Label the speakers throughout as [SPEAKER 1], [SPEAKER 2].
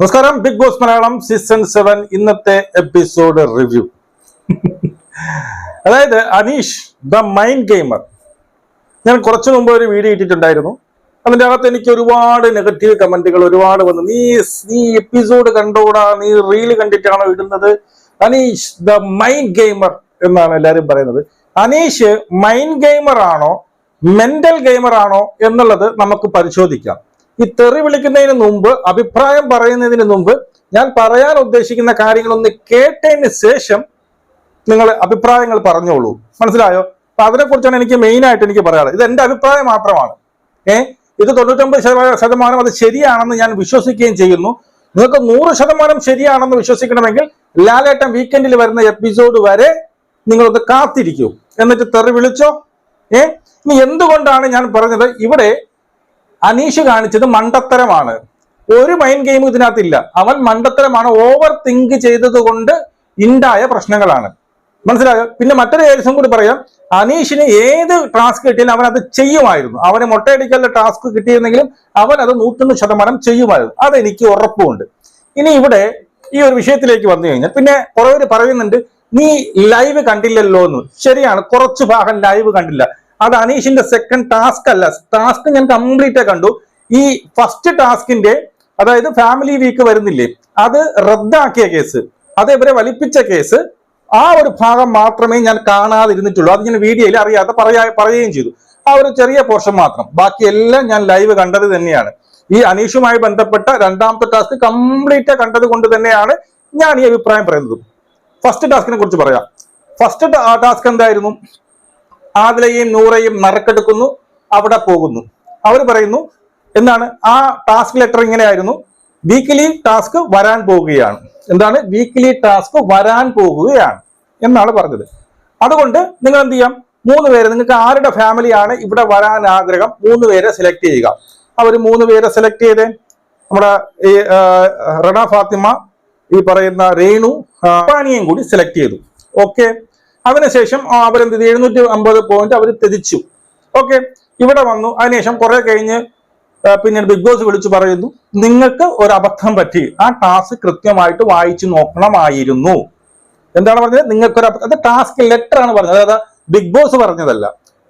[SPEAKER 1] നമസ്കാരം. Bigg Boss Malayalam season seven ഇന്നത്തെ episode review. അതായത് അനീഷ് ദ മൈൻഡ് ഗെയിമർ. ഞാൻ കുറച്ചു മുമ്പ് ഒരു വീഡിയോ ഇട്ടിട്ടുണ്ടായിരുന്നു. അതിന്റെ അകത്ത് എനിക്ക് ഒരുപാട് നെഗറ്റീവ് കമന്റുകൾ ഒരുപാട് വന്നു. നീ നീ എപ്പിസോഡ് കണ്ടോടാ നീ റീൽ കണ്ടിട്ടാണോ ഇടുന്നത്? അനീഷ് ദ മൈൻഡ് ഗെയിമർ എന്നാണ് എല്ലാവരും പറയുന്നത്. അനീഷ് മൈൻഡ് ഗെയിമർ ആണോ മെന്റൽ ഗെയിമർ ആണോ എന്നുള്ളത് നമുക്ക് പരിശോധിക്കാം. ഈ തെറി വിളിക്കുന്നതിന് മുമ്പ് അഭിപ്രായം പറയുന്നതിന് മുമ്പ് ഞാൻ പറയാൻ ഉദ്ദേശിക്കുന്ന കാര്യങ്ങളൊന്ന് കേട്ടതിന് ശേഷം നിങ്ങൾ അഭിപ്രായങ്ങൾ പറഞ്ഞോളൂ. മനസ്സിലായോ? അപ്പൊ അതിനെക്കുറിച്ചാണ് എനിക്ക് മെയിനായിട്ട് എനിക്ക് പറയാറ് ഇത് എന്റെ അഭിപ്രായം മാത്രമാണ്. ഏ? ഇത് തൊണ്ണൂറ്റൊമ്പത് ശതമാനം അത് ശരിയാണെന്ന് ഞാൻ വിശ്വസിക്കുകയും ചെയ്യുന്നു. നിങ്ങൾക്ക് നൂറ് ശതമാനം ശരിയാണെന്ന് വിശ്വസിക്കണമെങ്കിൽ ലാലേട്ടൻ വീക്കെൻഡിൽ വരുന്ന എപ്പിസോഡ് വരെ നിങ്ങളൊന്ന് കാത്തിരിക്കൂ. എന്നിട്ട് തെറി വിളിച്ചോ? ഏ? ഇനി എന്തുകൊണ്ടാണ് ഞാൻ പറഞ്ഞത്? ഇവിടെ അനീഷ് കാണിച്ചത് മണ്ടത്തരമാണ്. ഒരു മൈൻഡ് ഗെയിം ഇതിനകത്തില്ല. അവൻ മണ്ടത്തരമാണ് ഓവർ തിങ്ക് ചെയ്തത് കൊണ്ട് ഉണ്ടായ പ്രശ്നങ്ങളാണ്. മനസ്സിലായോ? പിന്നെ മറ്റൊരു കേസും കൂടി പറയാം. അനീഷിന് ഏത് ടാസ്ക് കിട്ടിയാലും അവൻ അത് ചെയ്യുമായിരുന്നു. അവന് മുട്ടയടിക്കാനുള്ള ടാസ്ക് കിട്ടിയിരുന്നെങ്കിലും അവൻ അത് നൂറ്റൊന്ന് ശതമാനം ചെയ്യുമായിരുന്നു. അതെനിക്ക് ഉറപ്പുമുണ്ട് ഇനി ഇവിടെ ഈ ഒരു വിഷയത്തിലേക്ക് വന്നു കഴിഞ്ഞാൽ പിന്നെ കുറേ പറയുന്നുണ്ട് നീ ലൈവ് കണ്ടില്ലല്ലോ എന്ന് ശരിയാണ് കുറച്ച് ഭാഗം ലൈവ് കണ്ടില്ല. അത് അനീഷിന്റെ സെക്കൻഡ് ടാസ്ക് അല്ല. ടാസ്ക് ഞാൻ കംപ്ലീറ്റ് കണ്ടു. ഈ ഫസ്റ്റ് ടാസ്കിന്റെ അതായത് ഫാമിലി വീക്ക് വരുന്നില്ലേ അത് റദ്ദാക്കിയ കേസ് അത് ഇവരെ വലിപ്പിച്ച കേസ് ആ ഒരു ഭാഗം മാത്രമേ ഞാൻ കാണാതിരുന്നിട്ടുള്ളൂ. അത് ഞാൻ വീഡിയോയിൽ അറിയാതെ പറയാ പറയുകയും ചെയ്തു. ആ ഒരു ചെറിയ പോർഷൻ മാത്രം. ബാക്കി എല്ലാം ഞാൻ ലൈവ് കണ്ടത് തന്നെയാണ്. ഈ അനീഷുമായി ബന്ധപ്പെട്ട രണ്ടാമത്തെ ടാസ്ക് കംപ്ലീറ്റ് കണ്ടത് കൊണ്ട് തന്നെയാണ് ഞാൻ ഈ അഭിപ്രായം പറയുന്നത്. ഫസ്റ്റ് ടാസ്കിനെ കുറിച്ച് പറയാം. ഫസ്റ്റ് ടാസ്ക് എന്തായിരുന്നു? ആദിലയും നൂറയും നറുക്കെടുക്കുന്നു അവിടെ പോകുന്നു. അവർ പറയുന്നു എന്താണ്? ആ ടാസ്ക് ലെറ്റർ ഇങ്ങനെയായിരുന്നു. വീക്കിലി ടാസ്ക് വരാൻ പോവുകയാണ്. എന്താണ്? വീക്കിലി ടാസ്ക് വരാൻ പോകുകയാണ് എന്നാണ് പറഞ്ഞത്. അതുകൊണ്ട് നിങ്ങൾ എന്ത് ചെയ്യാം? മൂന്ന് പേര് നിങ്ങൾക്ക് ആരുടെ ഫാമിലിയാണ് ഇവിടെ വരാൻ ആഗ്രഹം? മൂന്ന് പേരെ സെലക്ട് ചെയ്യുക. അവർ മൂന്ന് പേരെ സെലക്ട് ചെയ്ത്. നമ്മുടെ ഈ റണ ഫാത്തിമ ഈ പറയുന്ന രേണു ആ, കൂടി സെലക്ട് ചെയ്തു. ഓക്കെ അതിനുശേഷം അവരെന്ത് ചെയ്തു എഴുന്നൂറ്റി അമ്പത് പോയിന്റ് അവർ തെതിച്ചു ഓക്കെ ഇവിടെ വന്നു. അതിനുശേഷം കുറെ കഴിഞ്ഞ് പിന്നീട് ബിഗ് ബോസ് വിളിച്ചു പറയുന്നു നിങ്ങൾക്ക് ഒരു അബദ്ധം പറ്റി. ആ ടാസ് കൃത്യമായിട്ട് വായിച്ചു നോക്കണമായിരുന്നു. എന്താണ് പറഞ്ഞത്? നിങ്ങൾക്കൊരു അത് ടാസ്ക് ലെറ്റർ ആണ് പറഞ്ഞത്. അതായത് ബിഗ് ബോസ് പറഞ്ഞതല്ല.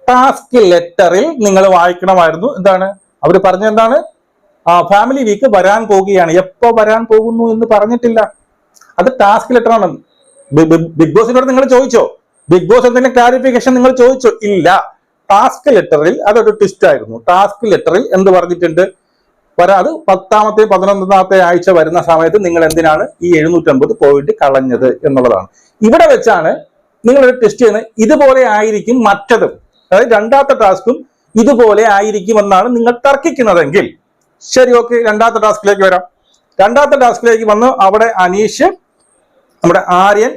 [SPEAKER 1] ടാസ്ക് ലെറ്ററിൽ നിങ്ങൾ വായിക്കണമായിരുന്നു. എന്താണ്? അവർ പറഞ്ഞെന്താണ് ഫാമിലി വീക്ക് വരാൻ പോവുകയാണ്. എപ്പോ വരാൻ പോകുന്നു എന്ന് പറഞ്ഞിട്ടില്ല. അത് ടാസ്ക് ലെറ്റർ ആണ് ബിഗ് ബോസിനോട് നിങ്ങൾ ചോദിച്ചോ? ബിഗ് ബോസ് എന്തെങ്കിലും ക്ലാരിഫിക്കേഷൻ നിങ്ങൾ ചോദിച്ചോ. ഇല്ല. ടാസ്ക് ലെറ്ററിൽ അതൊരു ട്വിസ്റ്റ് ആയിരുന്നു. ടാസ്ക് ലെറ്ററിൽ എന്ത് പറഞ്ഞിട്ടുണ്ട്? വരാത് പത്താമത്തെ പതിനൊന്നാമത്തെ ആഴ്ച വരുന്ന സമയത്ത് നിങ്ങൾ എന്തിനാണ് ഈ എഴുന്നൂറ്റമ്പത് പോയിന്റ് കളഞ്ഞത് എന്നുള്ളതാണ്. ഇവിടെ വെച്ചാണ് നിങ്ങൾ ഒരു ടെസ്റ്റ് ചെയ്യുന്നത്. ഇതുപോലെ ആയിരിക്കും മറ്റതും. അതായത് രണ്ടാമത്തെ ടാസ്കും ഇതുപോലെ ആയിരിക്കും എന്നാണ് നിങ്ങൾ തർക്കിക്കുന്നതെങ്കിൽ. ശരി ഓക്കെ രണ്ടാമത്തെ ടാസ്കിലേക്ക് വരാം. രണ്ടാമത്തെ ടാസ്കിലേക്ക് വന്ന് അവിടെ അനീഷ് നമ്മുടെ ആര്യൻ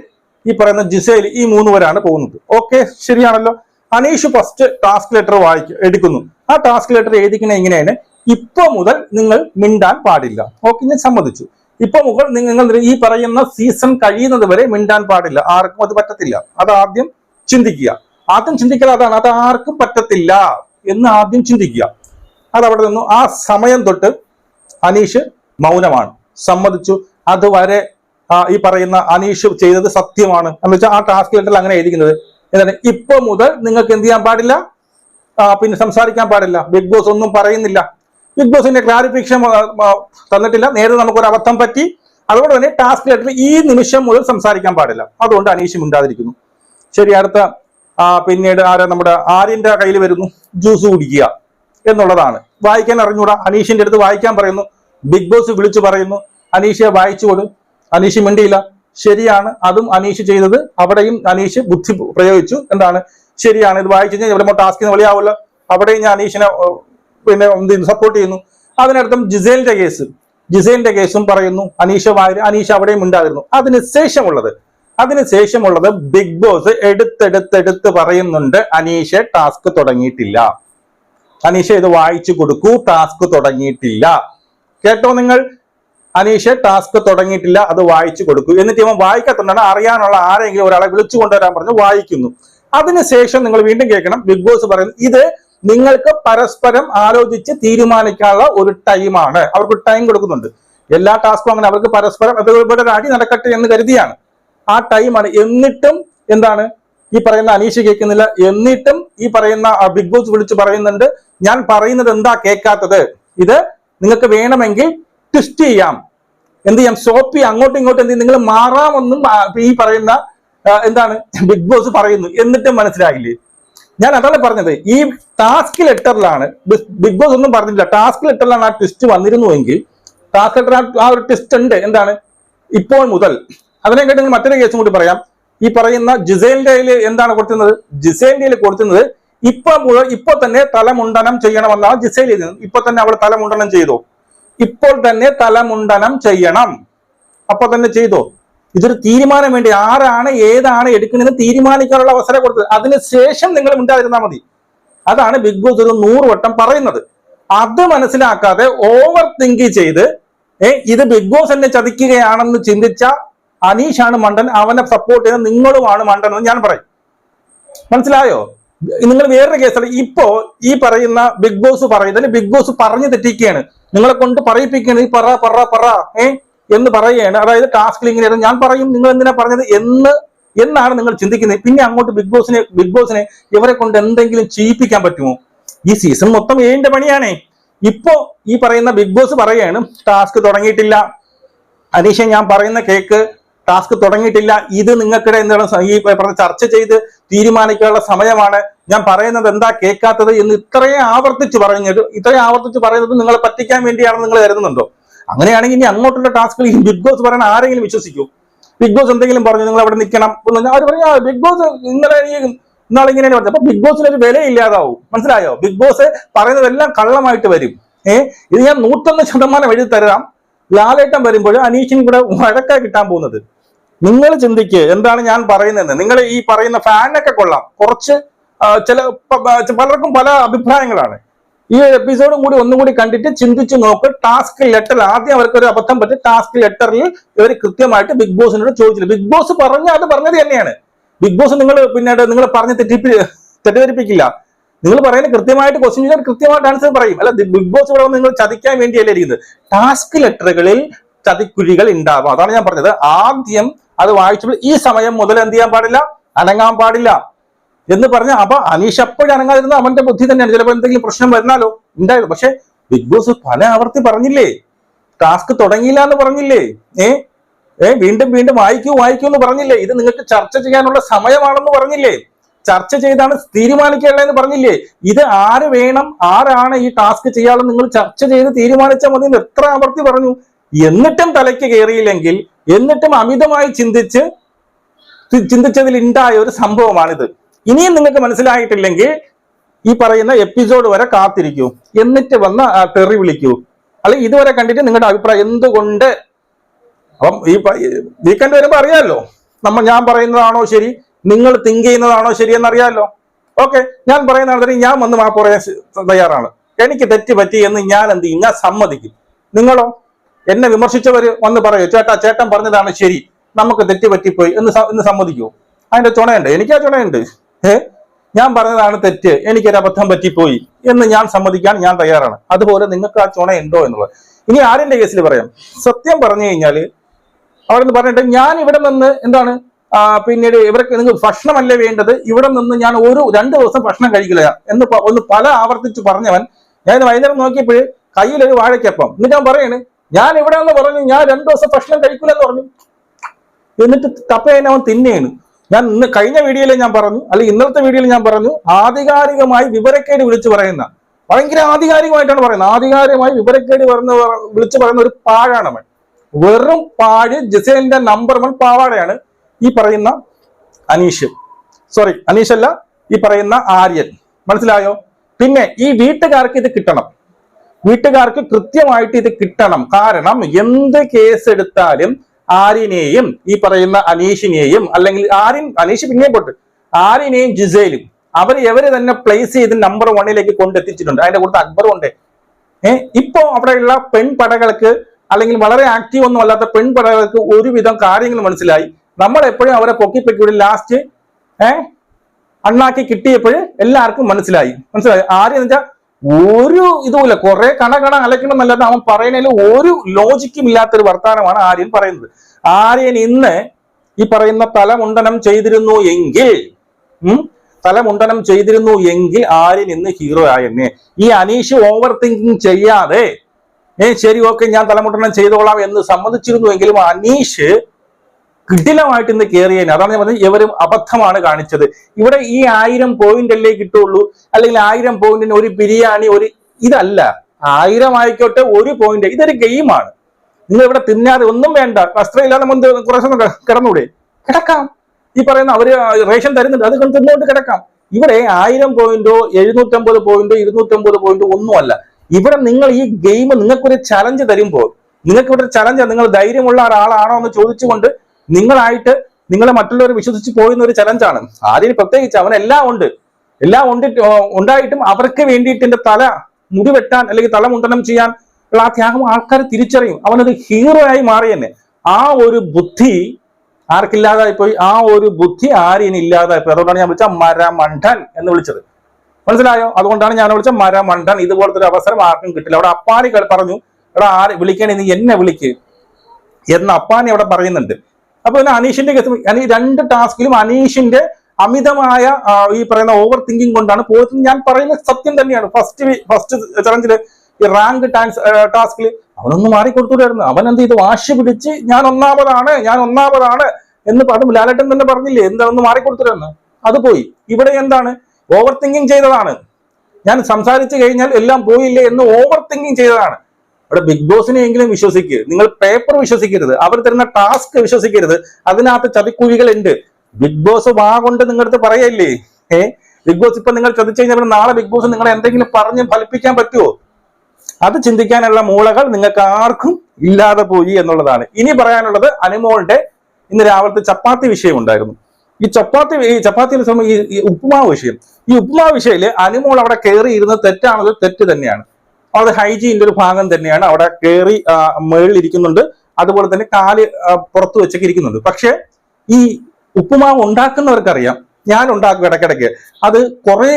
[SPEAKER 1] ഈ പറയുന്ന ജിസയിൽ ഈ മൂന്ന് പേരാണ് പോകുന്നത്. ഓക്കെ ശരിയാണല്ലോ. അനീഷ് ഫസ്റ്റ് ടാസ്ക് ലെറ്റർ വായിക്കും എടുക്കുന്നു. ആ ടാസ്ക് ലെറ്റർ എഴുതിക്കുന്ന എങ്ങനെയാണ്? ഇപ്പൊ മുതൽ നിങ്ങൾ മിണ്ടാൻ പാടില്ല. ഓക്കെ ഞാൻ സമ്മതിച്ചു. ഇപ്പൊ മുതൽ നിങ്ങൾ ഈ പറയുന്ന സീസൺ കഴിയുന്നത് വരെ മിണ്ടാൻ പാടില്ല. ആർക്കും അത് പറ്റത്തില്ല. അത് ആദ്യം ചിന്തിക്കുക. ആദ്യം ചിന്തിക്കുക അതാണ്. അത് ആർക്കും പറ്റത്തില്ല എന്ന് ആദ്യം ചിന്തിക്കുക. അത് അവിടെ നിന്നു ആ സമയം തൊട്ട് അനീഷ് മൗനമാണ്. സമ്മതിച്ചു. അതുവരെ ഈ പറയുന്ന അനീഷ് ചെയ്തത് സത്യമാണ്. എന്ന് വെച്ചാൽ ആ ടാസ്ക് ലെറ്ററിൽ അങ്ങനെ എഴുതിക്കുന്നത്. എന്താണ്? ഇപ്പൊ മുതൽ നിങ്ങൾക്ക് എന്ത് ചെയ്യാൻ പാടില്ല? പിന്നെ സംസാരിക്കാൻ പാടില്ല. ബിഗ് ബോസ് ഒന്നും പറയുന്നില്ല. ബിഗ് ബോസിന്റെ ക്ലാരിഫിക്കേഷൻ തന്നിട്ടില്ല. നേരെ നമുക്കൊരു അബദ്ധം പറ്റി. അതുകൊണ്ട് തന്നെ ടാസ്ക് ലെറ്ററിൽ ഈ നിമിഷം മുതൽ സംസാരിക്കാൻ പാടില്ല. അതുകൊണ്ട് അനീഷ് മിണ്ടാതിരിക്കുന്നു. ശരി അടുത്ത പിന്നീട് ആരാ നമ്മുടെ ആര്യന്റെ കയ്യിൽ വരുന്നു. ജ്യൂസ് കുടിക്കുക എന്നുള്ളതാണ്. വായിക്കാൻ അറിഞ്ഞൂടാ. അനീഷിന്റെ അടുത്ത് വായിക്കാൻ പറയുന്നു. ബിഗ് ബോസ് വിളിച്ചു പറയുന്നു. അനീഷെ വായിച്ചു കൊടു അനീഷ് മിണ്ടിയില്ല. ശരിയാണ്. അതും അനീഷ് ചെയ്തത്. അവിടെയും അനീഷ് ബുദ്ധി പ്രയോഗിച്ചു എന്താണ് ശരിയാണ്. ഇത് വായിച്ചു കഴിഞ്ഞാൽ ഇവിടെ ടാസ്കിന് വെളിയാവില്ല. അവിടെയും ഞാൻ അനീഷിനെ പിന്നെ സപ്പോർട്ട് ചെയ്യുന്നു? അതിനർത്ഥം ജിസേലിന്റെ കേസ് ജിസേലിന്റെ കേസും പറയുന്നു. അനീഷ വാര്യ അനീഷ അവിടെയും ഉണ്ടായിരുന്നു അതിന് ശേഷമുള്ളത് അതിന് ശേഷമുള്ളത് ബിഗ് ബോസ് എടുത്തെടുത്തെടുത്ത് പറയുന്നുണ്ട് അനീഷ ടാസ്ക് തുടങ്ങിയിട്ടില്ല. അനീഷ ഇത് വായിച്ചു കൊടുക്കൂ ടാസ്ക് തുടങ്ങിയിട്ടില്ല. കേട്ടോ നിങ്ങൾ? അനീഷ ടാസ്ക് തുടങ്ങിയിട്ടില്ല അത് വായിച്ചു കൊടുക്കും. എന്നിട്ട് ഇവൻ വായിക്കാത്തതുകൊണ്ടാണ് അറിയാനുള്ള ആരെങ്കിലും ഒരാളെ വിളിച്ചു കൊണ്ടുവരാൻ പറഞ്ഞു വായിക്കുന്നു. അതിനുശേഷം നിങ്ങൾ വീണ്ടും കേൾക്കണം. ബിഗ് ബോസ് പറയുന്നു ഇത് നിങ്ങൾക്ക് പരസ്പരം ആലോചിച്ച് തീരുമാനിക്കാനുള്ള ഒരു ടൈമാണ് അവർക്ക് ടൈം കൊടുക്കുന്നുണ്ട്. എല്ലാ ടാസ്കും അങ്ങനെ അവർക്ക് പരസ്പരം അത് ഇവിടെ അടി നടക്കട്ടെ എന്ന് കരുതിയാണ്. ആ ടൈമാണ് എന്നിട്ടും എന്താണ്? ഈ പറയുന്ന അനീഷ് കേൾക്കുന്നില്ല. എന്നിട്ടും ഈ പറയുന്ന ബിഗ് ബോസ് വിളിച്ച് പറയുന്നുണ്ട്. ഞാൻ പറയുന്നത് എന്താ കേൾക്കാത്തത്? ഇത് നിങ്ങൾക്ക് വേണമെങ്കിൽ ട്വിസ്റ്റ് ചെയ്യാം. എന്ത് ചെയ്യാം? സ്റ്റോപ്പ് ചെയ്യാം അങ്ങോട്ടും ഇങ്ങോട്ടും എന്ത് നിങ്ങൾ മാറാമെന്നും ഈ പറയുന്ന എന്താണ്? ബിഗ് ബോസ് പറയുന്നു. എന്നിട്ടും മനസ്സിലായില്ലേ? ഞാൻ അതാണ് പറഞ്ഞത്. ഈ ടാസ്ക് ലെറ്ററിലാണ് ബിഗ് ബോസ് ഒന്നും പറഞ്ഞില്ല ടാസ്ക് ലെറ്ററിലാണ് ആ ട്വിസ്റ്റ് വന്നിരുന്നുവെങ്കിൽ ടാസ്ക് ലെറ്റർ ആ ഒരു ട്വിസ്റ്റ് ഉണ്ട്. എന്താണ്? ഇപ്പോൾ മുതൽ. അതിനെ നിങ്ങൾ മറ്റൊരു കേസും കൂടി പറയാം. ഈ പറയുന്ന ജിസേലിന്റെ കയ്യിൽ എന്താണ് കൊടുത്തുന്നത് ജിസേലിന്റെ കൊടുത്തുന്നത് ഇപ്പൊ മുതൽ ഇപ്പൊ തന്നെ തലമുണ്ടനം ചെയ്യണമെന്നാണ് ജിസേൽ ചെയ്തത് ഇപ്പൊ തന്നെ അവൾ തലമുണ്ടനം ചെയ്തു. ഇപ്പോൾ തന്നെ തലമുണ്ടനം ചെയ്യണം. അപ്പൊ തന്നെ ചെയ്തു. ഇതൊരു തീരുമാനം വേണ്ടി ആരാണ് ഏതാണ് എടുക്കുന്നതെന്ന് തീരുമാനിക്കാനുള്ള അവസരം കൊടുത്തത്. അതിനുശേഷം നിങ്ങൾ മിണ്ടാതിരുന്നാൽ മതി. അതാണ് ബിഗ് ബോസ് ഒരു നൂറ് വട്ടം പറയുന്നത്. അത് മനസ്സിലാക്കാതെ ഓവർ തിങ്ക് ചെയ്ത് ഏഹ് ഇത് ബിഗ് ബോസ് എന്നെ ചതിക്കുകയാണെന്ന് ചിന്തിച്ച അനീഷാണ് മണ്ടൻ. അവനെ സപ്പോർട്ട് ചെയ്ത നിങ്ങളുമാണ് മണ്ടൻ എന്ന് ഞാൻ പറയും. മനസ്സിലായോ? നിങ്ങൾ വേറൊരു കേസല്ല ഇപ്പോ ഈ പറയുന്ന ബിഗ് ബോസ് പറയുന്നതിന് ബിഗ് ബോസ് പറഞ്ഞു തെറ്റിക്കുകയാണ് നിങ്ങളെ കൊണ്ട് പറയിപ്പിക്കുകയാണ്. ഈ പറ പറ പറ ഏ? എന്ന് പറയുകയാണ്. അതായത് ടാസ്കിൽ ഇങ്ങനെയാണ്. ഞാൻ പറയും നിങ്ങൾ എന്തിനാ പറഞ്ഞത് എന്ന് എന്നാണ് നിങ്ങൾ ചിന്തിക്കുന്നത്. പിന്നെ അങ്ങോട്ട് ബിഗ് ബോസിനെ ബിഗ് ബോസിനെ ഇവരെ കൊണ്ട് എന്തെങ്കിലും ചെയ്യിപ്പിക്കാൻ പറ്റുമോ? ഈ സീസൺ മൊത്തം ഏഴിന്റെ പണിയാണേ. ഇപ്പോ ഈ പറയുന്ന ബിഗ് ബോസ് പറയുകയാണ് ടാസ്ക് തുടങ്ങിയിട്ടില്ല. അനീഷ ഞാൻ പറയുന്ന കേക്ക് ടാസ്ക് തുടങ്ങിയിട്ടില്ല. ഇത് നിങ്ങൾക്കിടെ എന്താണ് ഈ ചർച്ച ചെയ്ത് തീരുമാനിക്കാനുള്ള സമയമാണ്. ഞാൻ പറയുന്നത് എന്താ കേൾക്കാത്തത് എന്ന് ഇത്രയും ആവർത്തിച്ച് പറഞ്ഞത് ഇത്രയും ആവർത്തിച്ച് പറയുന്നത് നിങ്ങളെ പറ്റിക്കാൻ വേണ്ടിയാണെന്ന് നിങ്ങൾ കരുതുന്നുണ്ടോ? അങ്ങനെയാണെങ്കിൽ ഇനി അങ്ങോട്ടുള്ള ടാസ്കിൽ ഈ ബിഗ് ബോസ് പറയുന്ന ആരെങ്കിലും വിശ്വസിക്കൂ? ബിഗ് ബോസ് എന്തെങ്കിലും പറഞ്ഞു നിങ്ങൾ അവിടെ നിൽക്കണം എന്ന് അവർ പറയാ ബിഗ് ബോസ് നിങ്ങളെ ഈ ഇന്നാളെ ഇങ്ങനെയാണ് പറഞ്ഞത്. അപ്പൊ ബിഗ് ബോസിന് ഒരു വില ഇല്ലാതാവും മനസ്സിലായോ? ബിഗ് ബോസ് പറയുന്നതെല്ലാം കള്ളമായിട്ട് വരും. ഏഹ് ഇത് ഞാൻ നൂറ്റൊന്ന് ശതമാനം എഴുതി തരാം. ലാലേട്ടം വരുമ്പോൾ അനീഷിൻ കൂടെ വഴക്കാ കിട്ടാൻ പോകുന്നത്. നിങ്ങൾ ചിന്തിക്കുക എന്താണ് ഞാൻ പറയുന്നത് നിങ്ങൾ ഈ പറയുന്ന ഫാനൊക്കെ കൊള്ളാം. കുറച്ച് ചില പലർക്കും പല അഭിപ്രായങ്ങളാണ്. ഈ എപ്പിസോഡും കൂടി ഒന്നും കൂടി കണ്ടിട്ട് ചിന്തിച്ച് നോക്ക്. ടാസ്ക് ലെറ്റർ ആദ്യം അവർക്ക് ഒരു അബദ്ധം പറ്റി ടാസ്ക് ലെറ്ററിൽ ഇവർ കൃത്യമായിട്ട് ബിഗ് ബോസിനോട് ചോദിച്ചില്ല. ബിഗ് ബോസ് പറഞ്ഞ അത് പറഞ്ഞത് തന്നെയാണ്. ബിഗ് ബോസ് നിങ്ങൾ പിന്നീട് നിങ്ങൾ പറഞ്ഞ് തെറ്റിപ്പി തെറ്റിദ്ധരിപ്പിക്കില്ല. നിങ്ങൾ പറയുന്നത് കൃത്യമായിട്ട് ക്വസ്റ്റ്യൻ ചെയ്താൽ കൃത്യമായിട്ട് ആൻസർ പറയും. അല്ല ബിഗ് ബോസ് ഇവിടെ നിങ്ങൾ ചതിക്കാൻ വേണ്ടിയല്ലേ ഇരിക്കുന്നത്? ടാസ്ക് ലെറ്ററുകളിൽ ചതിക്കുഴികൾ ഉണ്ടാവാം. അതാണ് ഞാൻ പറഞ്ഞത്. ആദ്യം അത് വായിച്ചപ്പോൾ ഈ സമയം മുതൽ എന്ത് ചെയ്യാൻ പാടില്ല? അനങ്ങാൻ പാടില്ല. എന്ന് പറഞ്ഞ അപ്പൊ അനീഷ് എപ്പോഴും അനങ്ങാതിരുന്ന അവന്റെ ബുദ്ധി തന്നെയാണ്. ചിലപ്പോൾ എന്തെങ്കിലും പ്രശ്നം വരുന്നാലോ? ഉണ്ടായത് പക്ഷെ ബിഗ് ബോസ് പല ആവർത്തി പറഞ്ഞില്ലേ? ടാസ്ക് തുടങ്ങിയില്ല എന്ന് പറഞ്ഞില്ലേ? ഏ? ഏ? വീണ്ടും വീണ്ടും വായിക്കൂ വായിക്കൂ എന്ന് പറഞ്ഞില്ലേ? ഇത് നിങ്ങൾക്ക് ചർച്ച ചെയ്യാനുള്ള സമയമാണെന്ന് പറഞ്ഞില്ലേ? ചർച്ച ചെയ്താണ് തീരുമാനിക്കേണ്ടതെന്ന് പറഞ്ഞില്ലേ? ഇത് ആര് വേണം ആരാണ് ഈ ടാസ്ക് ചെയ്യാതെ നിങ്ങൾ ചർച്ച ചെയ്ത് തീരുമാനിച്ചാൽ മതി എന്ന് എത്ര ആവർത്തി പറഞ്ഞു. എന്നിട്ടും തലയ്ക്ക് കയറിയില്ലെങ്കിൽ എന്നിട്ടും അമിതമായി ചിന്തിച്ച് ചിന്തിച്ചതിൽ ഉണ്ടായ ഒരു സംഭവമാണിത്. ഇനിയും നിങ്ങൾക്ക് മനസ്സിലായിട്ടില്ലെങ്കിൽ ഈ പറയുന്ന എപ്പിസോഡ് വരെ കാത്തിരിക്കൂ. എന്നിട്ട് വന്ന് തെറി വിളിക്കൂ. അല്ലെ ഇതുവരെ കണ്ടിട്ട് നിങ്ങളുടെ അഭിപ്രായം എന്തുകൊണ്ട്? അപ്പം ഈ വീക്കെൻഡ് വരുമ്പോ അറിയാമല്ലോ നമ്മൾ ഞാൻ പറയുന്നതാണോ ശരി? നിങ്ങൾ തിങ്ക് ചെയ്യുന്നതാണോ ശരി എന്നറിയാമല്ലോ ഓക്കെ ഞാൻ പറയുന്നതാണെങ്കിൽ ഞാൻ വന്ന് മാപ്പ് പറയാൻ തയ്യാറാണ്. എനിക്ക് തെറ്റ് പറ്റി എന്ന് ഞാൻ എന്ത് ചെയ്യും? ഞാൻ സമ്മതിക്കും. നിങ്ങളോ? എന്നെ വിമർശിച്ചവർ വന്ന് പറയൂ ചേട്ടാ ചേട്ടൻ പറഞ്ഞതാണ് ശരി നമുക്ക് തെറ്റ് പറ്റിപ്പോയി എന്ന് എന്ന് സമ്മതിക്കൂ. അതിന്റെ ചുണയുണ്ട്. എനിക്ക് ആ ചുണയുണ്ട്. ഏ? ഞാൻ പറഞ്ഞതാണ് തെറ്റ് എനിക്കൊരു അബദ്ധം പറ്റിപ്പോയി എന്ന് ഞാൻ സമ്മതിക്കാൻ ഞാൻ തയ്യാറാണ്. അതുപോലെ നിങ്ങൾക്ക് ആ ചുണയുണ്ടോ എന്നുള്ളത്. ഇനി ആരിന്റെ കേസിൽ പറയാം? സത്യം പറഞ്ഞു കഴിഞ്ഞാൽ അവിടെ നിന്ന് പറഞ്ഞിട്ട് ഞാൻ ഇവിടെ നിന്ന് എന്താണ്? പിന്നീട് ഇവർക്ക് നിങ്ങൾ ഭക്ഷണമല്ലേ വേണ്ടത്? ഇവിടെ നിന്ന് ഞാൻ ഒരു രണ്ട് ദിവസം ഭക്ഷണം കഴിക്കില്ല എന്ന് ഒന്ന് പല ആവർത്തിച്ച് പറഞ്ഞവൻ ഞാൻ വൈകുന്നേരം നോക്കിയപ്പോൾ കയ്യിലൊരു വാഴയ്ക്കപ്പം എന്നിട്ട് ഞാൻ പറയാണ് ഞാൻ ഇവിടെ പറഞ്ഞു ഞാൻ രണ്ടു ദിവസം ഭക്ഷണം കഴിക്കില്ലെന്ന് പറഞ്ഞു. എന്നിട്ട് കപ്പയനെ അവൻ തിന്നെയാണ് ഞാൻ ഇന്ന് കഴിഞ്ഞ വീഡിയോയിൽ ഞാൻ പറഞ്ഞു അല്ലെങ്കിൽ ഇന്നത്തെ വീഡിയോയിൽ ഞാൻ പറഞ്ഞു ആധികാരികമായി വിവരക്കേട് വിളിച്ചു പറയുന്ന ഭയങ്കര ആധികാരികമായിട്ടാണ് പറയുന്നത്. ആധികാരികമായി വിവരക്കേട് പറഞ്ഞ വിളിച്ചു പറയുന്ന ഒരു പാഴാണ് അവൻ. വെറും പാഴ് ജസേലിന്റെ നമ്പർ വൺ പാവാടയാണ് ഈ പറയുന്ന അനീഷ്. സോറി അനീഷ് അല്ല ഈ പറയുന്ന ആര്യൻ. മനസ്സിലായോ? പിന്നെ ഈ വീട്ടുകാർക്ക് ഇത് കിട്ടണം. വീട്ടുകാർക്ക് കൃത്യമായിട്ട് ഇത് കിട്ടണം. കാരണം എന്ത് കേസ് എടുത്താലും ആര്യനെയും ഈ പറയുന്ന അനീഷിനെയും അല്ലെങ്കിൽ ആര്യൻ അനീഷ് പിന്നെയും പോട്ട് ആര്യനെയും ജിസേലും അവർ എവര് തന്നെ പ്ലേസ് ചെയ്ത് നമ്പർ വണ്ണിലേക്ക് കൊണ്ടെത്തിച്ചിട്ടുണ്ട്. അതിന്റെ കൂടുതൽ അക്ബറും ഉണ്ട്. ഏഹ് ഇപ്പോ അവിടെയുള്ള പെൺപടകൾക്ക് അല്ലെങ്കിൽ വളരെ ആക്റ്റീവ് ഒന്നും അല്ലാത്ത പെൺപടകൾക്ക് ഒരുവിധം കാര്യങ്ങൾ മനസ്സിലായി. നമ്മൾ എപ്പോഴും അവരെ പൊക്കിപ്പൊക്കി ലാസ്റ്റ് ഏഹ് അണ്ണാക്കി കിട്ടിയപ്പോൾ എല്ലാവർക്കും മനസ്സിലായി. മനസ്സിലായി? ആരെന്ന് വെച്ചാൽ ഒരു ഇതുമില്ല. കുറെ കട കട അലക്കണം എന്നല്ലാതെ അവൻ പറയുന്നതിൽ ഒരു ലോജിക്കും ഇല്ലാത്തൊരു വർത്തമാനമാണ് ആര്യൻ പറയുന്നത്. ആര്യൻ ഇന്ന് ഈ പറയുന്ന തലമുണ്ടനം ചെയ്തിരുന്നു എങ്കിൽ തലമുണ്ടനം ചെയ്തിരുന്നു എങ്കിൽ ആര്യൻ ഇന്ന് ഹീറോ ആയെന്നെ. ഈ അനീഷ് ഓവർ തിങ്കിങ് ചെയ്യാതെ ഏ ശരി ഓക്കെ ഞാൻ തലമുണ്ടനം ചെയ്തോളാം എന്ന് സമ്മതിച്ചിരുന്നു എങ്കിലും അനീഷ് കിടിലമായിട്ട് ഇന്ന് കയറിയേനെ അതാണ് ഞാൻ പറഞ്ഞത്. ഇവരും അബദ്ധമാണ് കാണിച്ചത്. ഇവിടെ ഈ ആയിരം പോയിന്റ് അല്ലേ കിട്ടുള്ളൂ? അല്ലെങ്കിൽ ആയിരം പോയിന്റിന് ഒരു ബിരിയാണി ഒരു ഇതല്ല. ആയിരം ആയിക്കോട്ടെ ഒരു പോയിന്റ് ഇതൊരു ഗെയിമാണ് നിങ്ങൾ ഇവിടെ തിന്നാതെ ഒന്നും വേണ്ട. വസ്ത്രമില്ലാതെ മുന്ത് കുറച്ചൊന്നും കിടന്നൂടെ. കിടക്കാം. ഈ പറയുന്ന അവർ റേഷൻ തരുന്നുണ്ട്. അത് കൊണ്ട് തിന്നുകൊണ്ട് കിടക്കാം. ഇവിടെ ആയിരം പോയിന്റോ എഴുന്നൂറ്റമ്പത് പോയിന്റോ ഇരുന്നൂറ്റമ്പത് പോയിന്റോ ഒന്നുമല്ല. ഇവിടെ നിങ്ങൾ ഈ ഗെയിം നിങ്ങൾക്കൊരു ചലഞ്ച് തരുമ്പോൾ നിങ്ങൾക്ക് ഇവിടെ ചലഞ്ച് നിങ്ങൾ ധൈര്യമുള്ള ഒരാളാണോ എന്ന് ചോദിച്ചുകൊണ്ട് നിങ്ങളായിട്ട് നിങ്ങളെ മറ്റുള്ളവർ വിശ്വസിച്ച് പോയുന്ന ഒരു ചലഞ്ചാണ്. ആദ്യം പ്രത്യേകിച്ച് അവൻ എല്ലാം ഉണ്ട്. എല്ലാം ഉണ്ട് ഉണ്ടായിട്ടും അവർക്ക് വേണ്ടിയിട്ട് എന്റെ തല മുടിവെട്ടാൻ അല്ലെങ്കിൽ തല മുണ്ടനം ചെയ്യാൻ ഉള്ള ആ ത്യാഗം ആൾക്കാർ തിരിച്ചറിയും. അവനത് ഹീറോ ആയി മാറി തന്നെ. ആ ഒരു ബുദ്ധി ആർക്കില്ലാതായി പോയി ആ ഒരു ബുദ്ധി ആര്യന് ഇല്ലാതായി പോയി അതുകൊണ്ടാണ് ഞാൻ വിളിച്ച മരമണ്ഠൻ എന്ന് വിളിച്ചത്. മനസ്സിലായോ? അതുകൊണ്ടാണ് ഞാൻ വിളിച്ച മരമണ്ഠൻ ഇതുപോലത്തെ ഒരു അവസരം ആർക്കും കിട്ടില്ല. അവിടെ അപ്പാനി പറഞ്ഞു എടാ ആര് വിളിക്കണേ? നീ എന്നെ വിളിക്ക്. എന്ന് അപ്പാനി അവിടെ പറയുന്നുണ്ട്. അപ്പൊ പിന്നെ അനീഷിന്റെ കേസ് രണ്ട് ടാസ്കിലും അനീഷിന്റെ അമിതമായ ഈ പറയുന്ന ഓവർ തിങ്കിങ് കൊണ്ടാണ് പോയത്. ഞാൻ പറയുന്നത് സത്യം തന്നെയാണ്. ഫസ്റ്റ് ഫസ്റ്റ് ചലഞ്ചിൽ ഈ റാങ്ക് ടാൻസ് ടാസ്കിൽ അവനൊന്ന് മാറിക്കൊടുത്തുകൂടായിരുന്നു അവൻ എന്ത് ചെയ്ത്? വാശി പിടിച്ച് ഞാൻ ഒന്നാമതാണ് ഞാൻ ഒന്നാമതാണ് എന്ന് പറഞ്ഞു ലാലേട്ടൻ തന്നെ പറഞ്ഞില്ലേ? എന്താ ഒന്ന് മാറിക്കൊടുത്തുരായിരുന്നു അത് പോയി. ഇവിടെ എന്താണ്? ഓവർ തിങ്കിങ് ചെയ്തതാണ്. ഞാൻ സംസാരിച്ചു കഴിഞ്ഞാൽ എല്ലാം പോയില്ലേ എന്ന് ഓവർ തിങ്കിങ് ചെയ്തതാണ്. ഇവിടെ ബിഗ് ബോസിനെയെങ്കിലും വിശ്വസിക്കുക നിങ്ങൾ പേപ്പർ വിശ്വസിക്കരുത്. അവർ തരുന്ന ടാസ്ക് വിശ്വസിക്കരുത്. അതിനകത്ത് ചതിക്കുഴികൾ ഉണ്ട് ബിഗ് ബോസ് വാ കൊണ്ട് നിങ്ങളുടെ പറയല്ലേ? ഏ? ബിഗ് ബോസ് ഇപ്പൊ നിങ്ങൾ ചതിച്ചു കഴിഞ്ഞാൽ നാളെ ബിഗ് ബോസ് നിങ്ങളെ എന്തെങ്കിലും പറഞ്ഞ് ഫലിപ്പിക്കാൻ പറ്റുമോ അത് ചിന്തിക്കാനുള്ള മൂളകൾ നിങ്ങൾക്ക് ആർക്കും ഇല്ലാതെ പോയി എന്നുള്ളതാണ്. ഇനി പറയാനുള്ളത് അനുമോളുടെ ഇന്ന് രാവിലത്തെ ചപ്പാത്തി വിഷയം ഉണ്ടായിരുന്നു. ഈ ചപ്പാത്തി ഈ ചപ്പാത്തിയുടെ സമയം ഈ ഉപ്പുമാവ് വിഷയം. ഈ ഉപ്പുമാവ് വിഷയത്തിൽ അനുമോൾ അവിടെ കയറിയിരുന്നത് തെറ്റാണത് തെറ്റ് തന്നെയാണ്. അത് ഹൈജീന്റെ ഒരു ഭാഗം തന്നെയാണ് അവിടെ കയറി മേളിൽ ഇരിക്കുന്നുണ്ട്. അതുപോലെ തന്നെ കാൽ പുറത്തു വെച്ചൊക്കെ ഇരിക്കുന്നുണ്ട്. പക്ഷെ ഈ ഉപ്പുമാവ് ഉണ്ടാക്കുന്നവർക്കറിയാം. ഞാൻ ഉണ്ടാക്കും ഇടയ്ക്കിടയ്ക്ക്. അത് കുറെ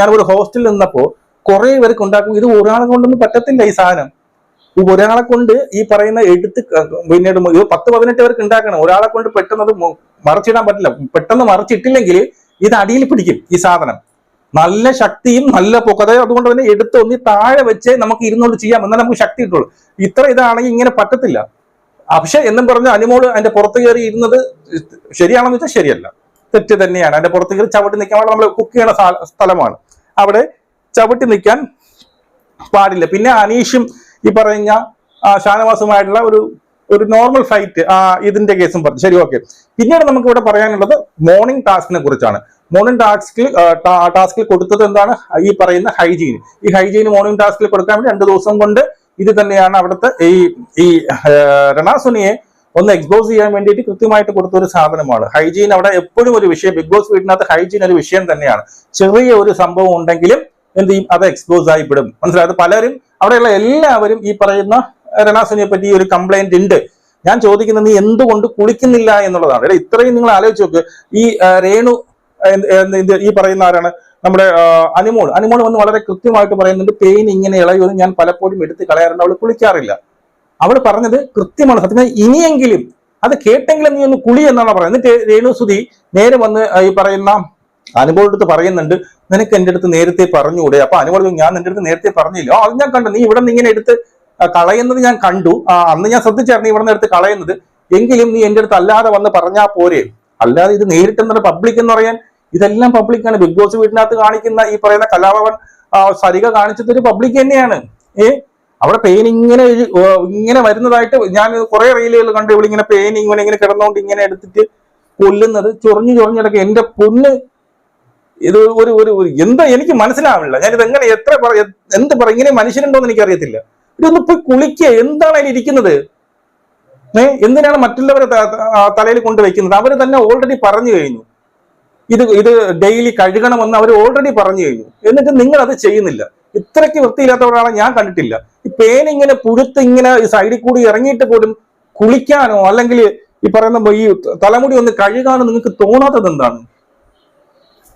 [SPEAKER 1] ഞാൻ ഒരു ഹോസ്റ്റലിൽ നിന്നപ്പോ കുറെ പേർക്ക് ഉണ്ടാക്കും. ഇത് ഒരാളെ കൊണ്ടൊന്നും പറ്റത്തില്ല ഈ സാധനം. ഒരാളെ കൊണ്ട് ഈ പറയുന്ന എടുത്ത് പിന്നീട് പത്ത് പതിനെട്ട് പേർക്ക് ഉണ്ടാക്കണം. ഒരാളെ കൊണ്ട് പെട്ടെന്ന് അത് മറിച്ചിടാൻ പറ്റില്ല. പെട്ടെന്ന് മറിച്ചിട്ടില്ലെങ്കിൽ ഇത് അടിയിൽ പിടിക്കും ഈ സാധനം. നല്ല ശക്തിയും നല്ല പൊക്കത അതുകൊണ്ട് തന്നെ എടുത്ത് ഒന്ന് താഴെ വെച്ച് നമുക്ക് ഇരുന്നോണ്ട് ചെയ്യാം. എന്നാൽ നമുക്ക് ശക്തി കിട്ടുള്ളൂ. ഇത്ര ഇതാണെങ്കിൽ ഇങ്ങനെ പറ്റത്തില്ല. പക്ഷെ എന്നും പറഞ്ഞ അനുമോൾ അതിന്റെ പുറത്ത് കയറി ഇരുന്നത് ശരിയാണെന്ന് വെച്ചാൽ ശരിയല്ല. തെറ്റ് തന്നെയാണ്. അതിന്റെ പുറത്ത് കയറി ചവിട്ടി നിൽക്കാൻ നമ്മൾ കുക്ക് ചെയ്യണ സ്ഥലമാണ്. അവിടെ ചവിട്ടി നിൽക്കാൻ പാടില്ല. പിന്നെ അനീഷും ഈ പറഞ്ഞ ഷാനവാസുമായിട്ടുള്ള ഒരു ഒരു നോർമൽ ഫൈറ്റ് ഇതിന്റെ കേസും പറഞ്ഞു. ശരി ഓക്കെ പിന്നീട് നമുക്ക് ഇവിടെ പറയാനുള്ളത് മോർണിംഗ് ടാസ്കിനെ കുറിച്ചാണ്. മോർണിംഗ് ടാസ്കിൽ ടാസ്കിൽ കൊടുത്തത് എന്താണ്? ഈ പറയുന്ന ഹൈജീൻ ഈ ഹൈജീൻ മോർണിംഗ് ടാസ്കിൽ കൊടുക്കാൻ വേണ്ടി രണ്ട് ദിവസം കൊണ്ട് ഇത് തന്നെയാണ് അവിടുത്തെ ഈ ഈ രണാസുനിയെ ഒന്ന് എക്സ്പോസ് ചെയ്യാൻ വേണ്ടിയിട്ട് കൃത്യമായിട്ട് കൊടുത്ത ഒരു സാധനമാണ്. ഹൈജീൻ അവിടെ എപ്പോഴും ഒരു വിഷയം ബിഗ് ബോസ് വീട്ടിനകത്ത് ഹൈജീൻ ഒരു വിഷയം തന്നെയാണ്. ചെറിയ ഒരു സംഭവം ഉണ്ടെങ്കിലും എന്ത് ചെയ്യും? അത് എക്സ്പോസ് ആയിപ്പെടും മനസ്സിലായത് പലരും അവിടെയുള്ള എല്ലാവരും ഈ പറയുന്ന രണാസുനിയെ പറ്റി ഒരു കംപ്ലൈന്റ് ഉണ്ട്. ഞാൻ ചോദിക്കുന്നത് നീ എന്തുകൊണ്ട് കുളിക്കുന്നില്ല എന്നുള്ളതാണ്. ഇത്രയും നിങ്ങൾ ആലോചിച്ച് നോക്ക്. ഈ രേണു ഈ പറയുന്ന ആരാണ്? നമ്മുടെ അനിമോൾ. അനിമോൾ വന്ന് വളരെ കൃത്യമായിട്ട് പറയുന്നുണ്ട് പെയിൻ ഇങ്ങനെ ഇളയുമെന്ന് ഞാൻ പലപ്പോഴും എടുത്ത് കളയാറുണ്ട് അവൾ കുളിക്കാറില്ല. അവൾ പറഞ്ഞത് കൃത്യമാണ് സത്യം ഇനിയെങ്കിലും അത് കേട്ടെങ്കിലും നീ ഒന്ന് കുളി എന്നാണ് പറയുന്നത്. എന്നിട്ട് രേണുസുതി നേരെ വന്ന് ഈ പറയുന്ന അനുഭവം അടുത്ത് പറയുന്നുണ്ട് നിനക്ക് എന്റെ അടുത്ത് നേരത്തെ പറഞ്ഞുകൂടെ? അപ്പൊ അനുഭവം ഞാൻ നിന്റെ അടുത്ത് നേരത്തെ പറഞ്ഞില്ല. "ആ, അത് ഞാൻ കണ്ടു. നീ ഇവിടെ നിന്ന് ഇങ്ങനെ എടുത്ത് കളയുന്നത് ഞാൻ കണ്ടു. അന്ന് ഞാൻ ശ്രദ്ധിച്ചായിരുന്നു ഇവിടെ നിന്ന് എടുത്ത് കളയുന്നത്. എങ്കിലും നീ എന്റെ അടുത്ത് അല്ലാതെ വന്ന് പറഞ്ഞാൽ പോരെ? അല്ലാതെ ഇത് നേരിട്ട് എന്നുള്ള പബ്ലിക് എന്ന് പറയാൻ ഇതെല്ലാം പബ്ലിക്കാണ് ബിഗ് ബോസ് വീട്ടിനകത്ത് കാണിക്കുന്ന ഈ പറയുന്ന കലാഭവൻ സരിക കാണിച്ചത് ഒരു പബ്ലിക് തന്നെയാണ്. ഏ? അവിടെ പെയിൻ ഇങ്ങനെ ഇങ്ങനെ വരുന്നതായിട്ട് ഞാൻ കുറെ റീലുകൾ കണ്ടു. ഇവിടെ ഇങ്ങനെ പെയിൻ ഇങ്ങനെ ഇങ്ങനെ കിടന്നുകൊണ്ട് ഇങ്ങനെ എടുത്തിട്ട് കൊല്ലുന്നത് ചൊറിഞ്ഞു ചൊറിഞ്ഞിടക്ക് എന്റെ പൊന്ന് ഇത് ഒരു ഒരു ഒരു എന്താ എനിക്ക് മനസ്സിലാവില്ല ഞാനിത് എങ്ങനെ എത്ര എന്ത് പറ ഇങ്ങനെ മനുഷ്യനുണ്ടോന്ന് എനിക്ക് അറിയത്തില്ല ഇതൊന്ന് പോയി കുളിക്കുക എന്താണ് അതിൽ ഇരിക്കുന്നത്? ഏഹ് എന്തിനാണ് മറ്റുള്ളവരെ തലയിൽ കൊണ്ടുവയ്ക്കുന്നത് അവർ തന്നെ ഓൾറെഡി പറഞ്ഞു കഴിഞ്ഞു. ഇത് ഇത് ഡെയിലി കഴുകണമെന്ന് അവർ ഓൾറെഡി പറഞ്ഞു കഴിഞ്ഞു. എന്നിട്ട് നിങ്ങൾ അത് ചെയ്യുന്നില്ല. ഇത്രയ്ക്ക് വൃത്തിയില്ലാത്ത ഒരാളെ ഞാൻ കണ്ടിട്ടില്ല. ഈ പേനിങ്ങനെ പുഴുത്ത് ഇങ്ങനെ ഈ സൈഡിൽ കൂടി ഇറങ്ങിയിട്ട് പോലും കുളിക്കാനോ അല്ലെങ്കിൽ ഈ പറയുന്ന ഈ തലമുടി ഒന്ന് കഴുകാനോ നിങ്ങൾക്ക് തോന്നാത്തത് എന്താണ്?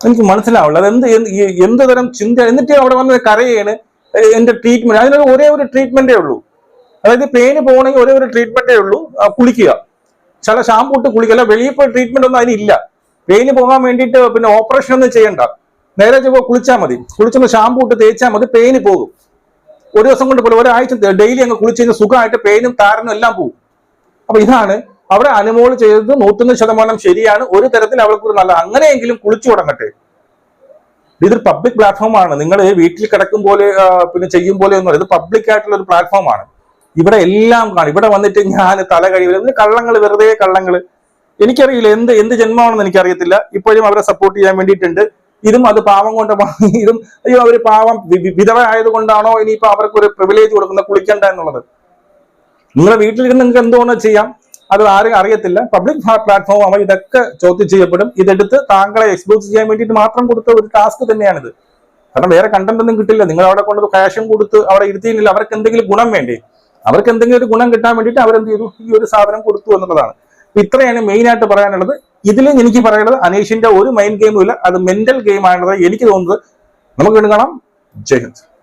[SPEAKER 1] എനിക്ക് മനസ്സിലാവില്ല. അത് എന്ത് തരം ചിന്ത? എന്നിട്ട് അവിടെ വന്ന് കരയാണ് എന്റെ ട്രീറ്റ്മെന്റ് അതിനൊരു ഒരേ ഒരു ട്രീറ്റ്മെന്റേ ഉള്ളൂ. അതായത് പേന് പോകണമെങ്കിൽ ഒരേ ഒരു ട്രീറ്റ്മെന്റേ ഉള്ളൂ. കുളിക്കുക. ചില ഷാമ്പൂട്ട് കുളിക്കുക. വെളിയിൽ പോയി ട്രീറ്റ്മെന്റ് ഒന്നും അതിനില്ല. പെയിന് പോകാൻ വേണ്ടിയിട്ട് പിന്നെ ഓപ്പറേഷൻ ഒന്നും ചെയ്യണ്ട. നേരെ ചൊവ്വ കുളിച്ചാൽ മതി. കുളിച്ചൊന്ന് ഷാമ്പു ഇട്ട് തേച്ചാൽ മതി പെയിന് പോകും. ഒരു ദിവസം കൊണ്ട് പോലും ഒരാഴ്ച ഡെയിലി അങ്ങ് കുളിച്ച് കഴിഞ്ഞാൽ സുഖമായിട്ട് പെയിനും താരനും എല്ലാം പോകും. അപ്പൊ ഇതാണ് അവിടെ അനുമോൾ ചെയ്തത് നൂറ്റൊന്ന് ശതമാനം ശരിയാണ്. ഒരു തരത്തിൽ അവൾക്ക് നല്ല അങ്ങനെയെങ്കിലും കുളിച്ചു തുടങ്ങട്ടെ. ഇതൊരു പബ്ലിക് പ്ലാറ്റ്ഫോമാണ് നിങ്ങൾ വീട്ടിൽ കിടക്കും പോലെ പിന്നെ ചെയ്യും പോലെ ഒന്നും ഇത് പബ്ലിക് ആയിട്ടുള്ള ഒരു പ്ലാറ്റ്ഫോമാണ് ഇവിടെ എല്ലാം കാണും. ഇവിടെ വന്നിട്ട് ഞാൻ തല കഴിവില്ല കള്ളങ്ങൾ വെറുതെ കള്ളങ്ങൾ എനിക്കറിയില്ല എന്ത് എന്ത് ജന്മമാണെന്ന് എനിക്കറിയത്തില്ല. ഇപ്പോഴും അവരെ സപ്പോർട്ട് ചെയ്യാൻ വേണ്ടിയിട്ടുണ്ട്. ഇതും അത് പാവം കൊണ്ട് ഇതും അയ്യോ അവർ പാവം വിധവ ആയതുകൊണ്ടാണോ ഇനിയിപ്പോ അവർക്ക് ഒരു പ്രിവിലേജ് കൊടുക്കുന്ന കുളിക്കണ്ട എന്നുള്ളത്. നിങ്ങളെ വീട്ടിലിരുന്ന് നിങ്ങൾക്ക് എന്തുകൊണ്ടോ ചെയ്യാം? അത് ആരും അറിയത്തില്ല. പബ്ലിക് പ്ലാറ്റ്ഫോം ആവുമ്പോൾ ഇതൊക്കെ ചോദ്യം ചെയ്യപ്പെടും. ഇതെടുത്ത് താങ്കളെ എക്സ്പോസ് ചെയ്യാൻ വേണ്ടിയിട്ട് മാത്രം കൊടുത്ത ഒരു ടാസ്ക് തന്നെയാണിത്. കാരണം വേറെ കണ്ടന്റ് ഒന്നും കിട്ടില്ല. നിങ്ങൾ അവിടെ കൊണ്ട് കാശും കൊടുത്ത് അവിടെ ഇരുത്തിയില്ല അവർക്ക് എന്തെങ്കിലും ഗുണം വേണ്ടേ? അവർക്ക് എന്തെങ്കിലും ഒരു ഗുണം കിട്ടാൻ വേണ്ടിയിട്ട് അവരെന്ത് ചെയ്തു? ഈ ഒരു സാധനം കൊടുത്തു എന്നുള്ളതാണ്. ഇത്രയാണ് മെയിൻ ആയിട്ട് പറയാനുള്ളത്. ഇതിലും എനിക്ക് പറയാനുള്ളത് അനീഷിന്റെ ഒരു മൈൻഡ് ഗെയിമും ഇല്ല. അത് മെന്റൽ ഗെയിം ആണെന്നത് എനിക്ക് തോന്നുന്നത്. നമുക്ക് വീണ്ടും കാണാം. ജയ് ഹിന്ദ്.